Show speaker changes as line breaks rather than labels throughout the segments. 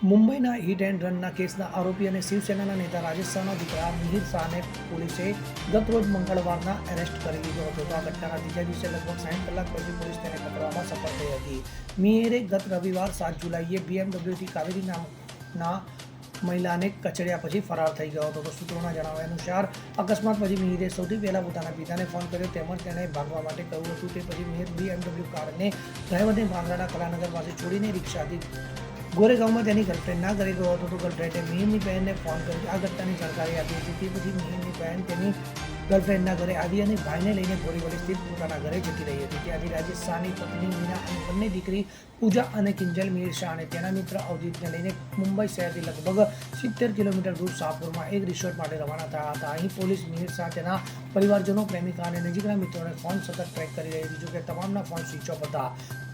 મુંબઈના hit and રનના કેસના આરોપી અને શિવસેનાના નેતા રાજેશ શાહના દીકરા મિહિર શાહને પોલીસે ગત રોજ મંગળવારના એરેસ્ટ કરી લીધો હતો. તો આ ઘટનાના ત્રીજા દિવસે લગભગ સાઠ કલાક પછી પોલીસ તેને પકડવામાં સફળ થઈ હતી. મિહિરે ગત રવિવાર સાત જુલાઈએ બીએમડબ્લ્યુથી કાવેરી નામના મહિલાને કચડ્યા પછી ફરાર થઈ ગયો હતો. સૂત્રોના જણાવ્યા અનુસાર, અકસ્માત પછી મિહિરે સૌથી પહેલા પોતાના પિતાને ફોન કર્યો. તેમજ તેણે ભાગવા માટે કહ્યું હતું. તે પછી મિહિર બીએમડબ્લ્યુ કારને ડ્રાઈવરને ભાંગરાના કલાનગર પાસે છોડીને રિક્ષાથી ગોરેગાંવમાં તેની ગર્લફ્રેન્ડના ઘરે ગયો હતો તો ગર્લફ્રેન્ડે મિહિરની બહેનને ફોન કરી આ ઘટનાની જાણકારી આપી હતી. તે પછી મિહિરની બહેન તેની ગર્લફ્રેન્ડના ઘરે આવી અને ભાઈને લઈને બોરીવલી સ્થિત પોતાના ઘરે જતી રહી હતી. ત્યાંથી રાજેશ શાહની પત્ની મીના અને બંને દીકરી પૂજા અને કિંજલ મીર શાહ અને તેના મિત્ર અવજીતને લઈને મુંબઈ શહેરથી લગભગ સિત્તેર કિલોમીટર દૂર શાહપુરમાં એક રિસોર્ટ માટે રવાના થયા હતા. અહીં પોલીસ મીર શાહ તેના પરિવારજનો, પ્રેમિકા અને નજીકના મિત્રોને ફોન સતત ટ્રેક કરી રહી હતી, જોકે તમામના ફોન સ્વિચ ઓફ હતા.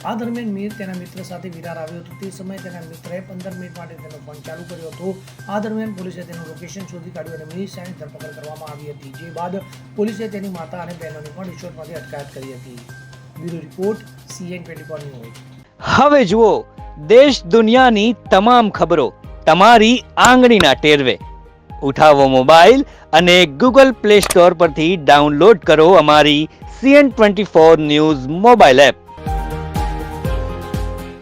આ દરમિયાન મીર તેના મિત્ર સાથે વિરાર આવ્યો હતો. તે સમયે તેના મિત્રએ પંદર મિનિટ માટે તેનો ફોન ચાલુ કર્યો હતો. આ દરમિયાન પોલીસે તેનું લોકેશન શોધી કાઢ્યું અને મીર શાહની ધરપકડ કરવામાં આવી હતી. જે બાદ પોલીસે તેની માતા અને બહેનોની પણ રિસોર્ટમાંથી અટકાયત કરી હતી. Bureau report, CN twenty four news.
હવે જુઓ, દેશ દુનિયાની તમામ ખબરો તમારી આંગળીના ટેરવે. ઉઠાવો મોબાઈલ અને ગૂગલ પ્લે સ્ટોર પરથી ડાઉનલોડ કરો અમારી CN twenty four news mobile app.